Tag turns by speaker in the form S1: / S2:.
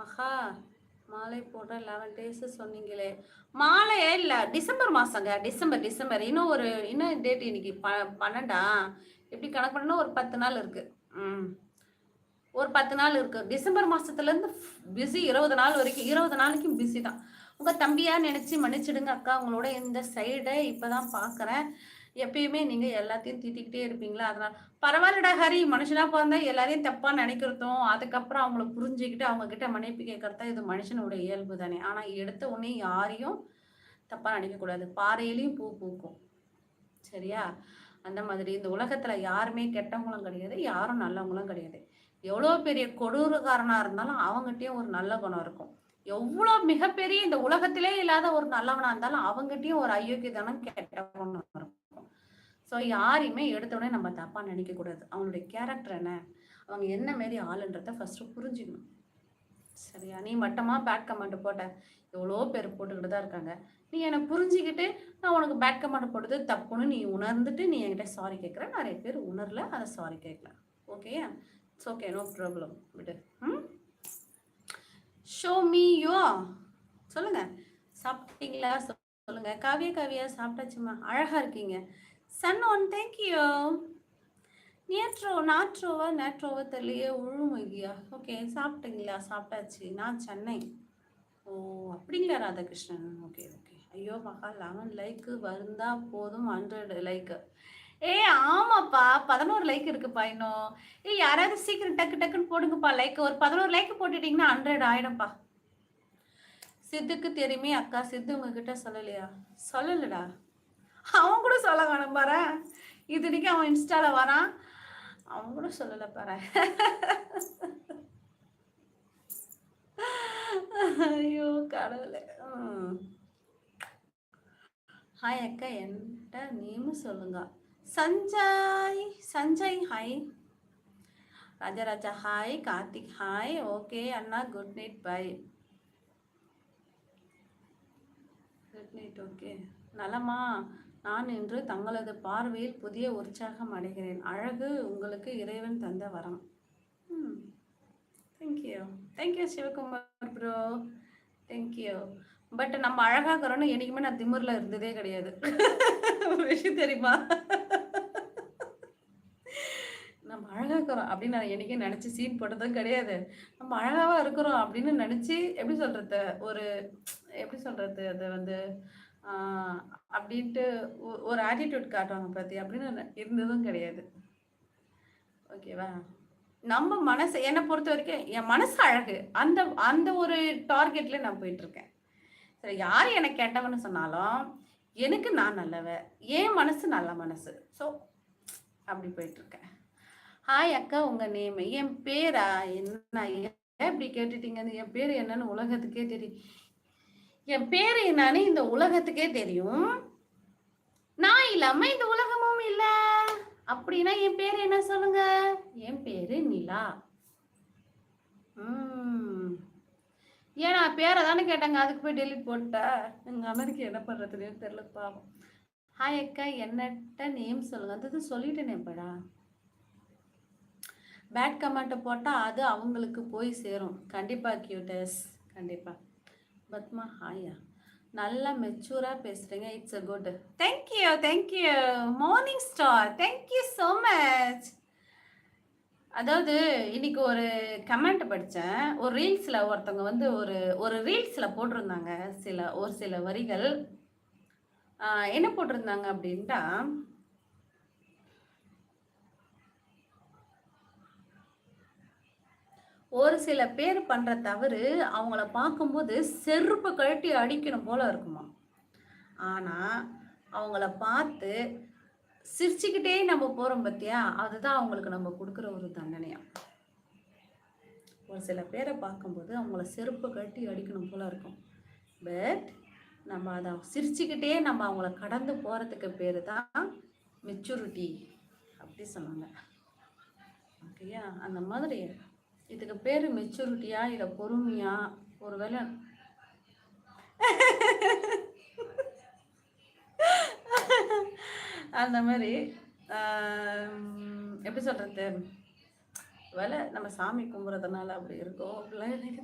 S1: மகா மாலை போடுற லெவன் டேஸ் சொன்னீங்களே. மாலையே இல்லை டிசம்பர் மாதங்க டிசம்பர் டிசம்பர். இன்னும் ஒரு இன்னும் டேட் இன்னைக்கு ப பன்னெண்டா? எப்படி கணக்கு பண்ணணும் ஒரு பத்து நாள் இருக்கு. ம். ஒரு பத்து நாள் இருக்கு. டிசம்பர் மாதத்துலேருந்து பிஸி இருபது நாள் வரைக்கும் இருபது நாளைக்கும் பிஸி தான். உங்க தம்பியா நினைச்சு மன்னிச்சிடுங்க அக்கா. உங்களோட இந்த சைடை இப்பதான் பார்க்குறேன் எப்பயுமே நீங்க எல்லாத்தையும் திட்டிக்கிட்டே இருப்பீங்களா? அதனால பரவாயில்லடா ஹரி மனுஷனா பிறந்தா எல்லாரையும் தப்பா நினைக்கிறதும் அதுக்கப்புறம் அவங்கள புரிஞ்சுக்கிட்டு அவங்க கிட்ட மன்னிப்பு கேட்கறதா இது மனுஷனோட இயல்பு தானே. ஆனா எடுத்த உடனே யாரையும் தப்பா நினைக்கக்கூடாது. பாறையிலையும் பூ பூக்கும். சரியா? அந்த மாதிரி இந்த உலகத்துல யாருமே கெட்டவங்களும் கிடையாது யாரும் நல்லவங்களும் கிடையாது. எவ்வளோ பெரிய கொடூரக்காரனா இருந்தாலும் அவங்ககிட்டயும் ஒரு நல்ல குணம் இருக்கும். எவ்வளோ மிகப்பெரிய இந்த உலகத்திலே இல்லாத ஒரு நல்லவனா இருந்தாலும் அவங்ககிட்டயும் ஒரு அயோக்கியதானம் கெட்ட குணம் ஸோ யாரையுமே எடுத்தோடனே நம்ம தப்பாக நினைக்கக்கூடாது அவங்களுடைய கேரக்டர் என்ன? அவங்க என்ன மாரி ஆளுன்றத ஃபஸ்ட்டு புரிஞ்சுக்கணும். சரியா? நீ மட்டமாக பேட் கமெண்ட் போட்ட எவ்வளோ பேர் போட்டுக்கிட்டு தான் இருக்காங்க. நீ என்னை புரிஞ்சுக்கிட்டு நான் உனக்கு பேட் கமெண்ட் போட்டது தப்புன்னு நீ உணர்ந்துட்டு நீ என்கிட்ட சாரி கேட்குற. நிறைய பேர் உணரல அதை சாரி கேட்கல ஓகேயா இட்ஸ் ஓகே நோ ப்ராப்ளம் விடு. ம்? ஷோ மீ யோ சொல்லுங்கள் சாப்பிட்டீங்களா? சொல்லுங்கள் கவியா காவியா காவியா சாப்பிட்டாச்சுமா? அழகாக இருக்கீங்க. சன் ஒன் தேங்க்யூ நேற்றோ நாற்றோவா நேற்றோவா தெரியலையே உழுமொழியா ஓகே சாப்பிட்டீங்களா? சாப்பிட்டாச்சு. நான் சென்னை. ஓ அப்படிங்களா ராதாகிருஷ்ணன்? ஓகே ஓகே ஐயோ மகா லெவன் லைக்கு வருந்தா போதும் ஹண்ட்ரட் லைக்கு ஏ ஆமாப்பா பதினோரு லைக் இருக்குப்பா இன்னும். ஏ யாராவது சீக்கிரம் டக்கு டக்குன்னு போடுங்கப்பா லைக் ஒரு பதினோரு லைக் போட்டுட்டிங்கன்னா ஹண்ட்ரட் ஆயிடும்ப்பா. சித்துக்கு தெரியுமே அக்கா சித்து உங்ககிட்ட சொல்லலையா? சொல்லலடா. அவன் கூட சொல்ல வேணும் பாரு. இதுக்கு அவன் இன்ஸ்டால வரான். அவன் கூட சொல்லல பாரு. ஐயோ கடவுளே. ஹாய் அக்கா என்கிட்ட நீமும் சொல்லுங்க. Sanjay Sanjay hi Rajaraja hi Karthik hi okay அண்ணா good night bye good night okay நலமா? நான் இன்று தங்களது பார்வையில் புதிய உற்சாகம் அடைகிறேன். அழகு உங்களுக்கு இறைவன் தந்த வரம். ம். Thank you thank you Sivakumar bro thank you but நம்ம அழகாகிறோன்னு என்றைக்குமே நான் திமுரில் இருந்ததே கிடையாது. விஷயம் தெரியுமா? நம்ம அழகாக்கிறோம் அப்படின்னு நான் என்றைக்கும் நினச்சி சீன் போட்டதும் கிடையாது. நம்ம அழகாக இருக்கிறோம் அப்படின்னு நினச்சி எப்படி சொல்கிறது ஒரு எப்படி சொல்கிறது அது வந்து அப்படின்ட்டு ஒரு ஆட்டிடியூட் காட்டுவாங்க பார்த்தி அப்படின்னு இருந்ததும் கிடையாது. ஓகேவா நம்ம மனசு என்னை பொறுத்த வரைக்கும் என் மனசு அழகு. அந்த அந்த ஒரு டார்கெட்ல நான் போயிட்டு இருக்கேன். சரி யார் எனக்கு கெட்டவன்னு சொன்னாலும் எனக்கு நான் நல்லவ என் மனசு நல்ல மனசு. ஸோ அப்படி போயிட்டு இருக்கேன். ஹாய் அக்கா உங்க நேம் என் பேரா? என்ன ஏன் இப்படி கேட்டுட்டீங்கன்னு என் பேர் என்னன்னு உலகத்துக்கே தெரியும். என் பேர் என்னன்னு இந்த உலகத்துக்கே தெரியும். நான் இல்லாம இந்த உலகமும் இல்ல. அப்படின்னா என் பேர் என்ன சொல்லுங்க? என் பேரு நிலா. ம். ஏன்னா பேரை தானே கேட்டாங்க அதுக்கு போய் டெலிட் போட்டேன் எங்க அண்ணனுக்கு என்ன பண்றதுன்னு தெரியல பாவம். ஹாய் அக்கா என்னட்ட நேம் சொல்லுங்க. அது இது சொல்லிட்டேனே படா பேட் கமெண்ட்டை போட்டால் அது அவங்களுக்கு போய் சேரும். கண்டிப்பாக கியூட்டஸ் கண்டிப்பாக பத்மா ஹாயா நல்லா மெச்சூராக பேசுறீங்க. It's a good thank you thank you morning star thank you so much அதாவது இன்னைக்கு ஒரு கமெண்ட் படித்தேன் ஒரு ரீல்ஸில் ஒருத்தவங்க வந்து ஒரு ஒரு ரீல்ஸில் போட்டிருந்தாங்க. சில ஒரு சில வரிகள். என்ன போட்டிருந்தாங்க அப்படின்ட்டா ஒரு சில பேர் பண்ற தவறு அவங்கள பார்க்கும்போது செருப்பு கழட்டி அடிக்கணும் போல இருக்குமா? ஆனா அவங்கள பார்த்து சிரிச்சுக்கிட்டே நம்ம போறோம் பத்தியா? அதுதான் அவங்களுக்கு நம்ம கொடுக்குற ஒரு தண்டனையா? ஒரு சில பேரை பார்க்கும்போது அவங்கள செருப்பு கட்டி அடிக்கணும் போல இருக்கும். பட் நம்ம அதை சிரிச்சுக்கிட்டே நம்ம அவங்கள கடந்து போறதுக்கு பேர் தான் மெச்சூரிட்டி அப்படி சொன்னாங்க. ஓகேயா அந்த மாதிரி இதுக்கு பேர் மெச்சூரிட்டியா இல்லை பொறுமையா? ஒருவேளை அந்த மாதிரி எப்படி சொல்கிறது வேலை நம்ம சாமி கும்பிட்றதுனால அப்படி இருக்கும் அப்படிலாம் எனக்கு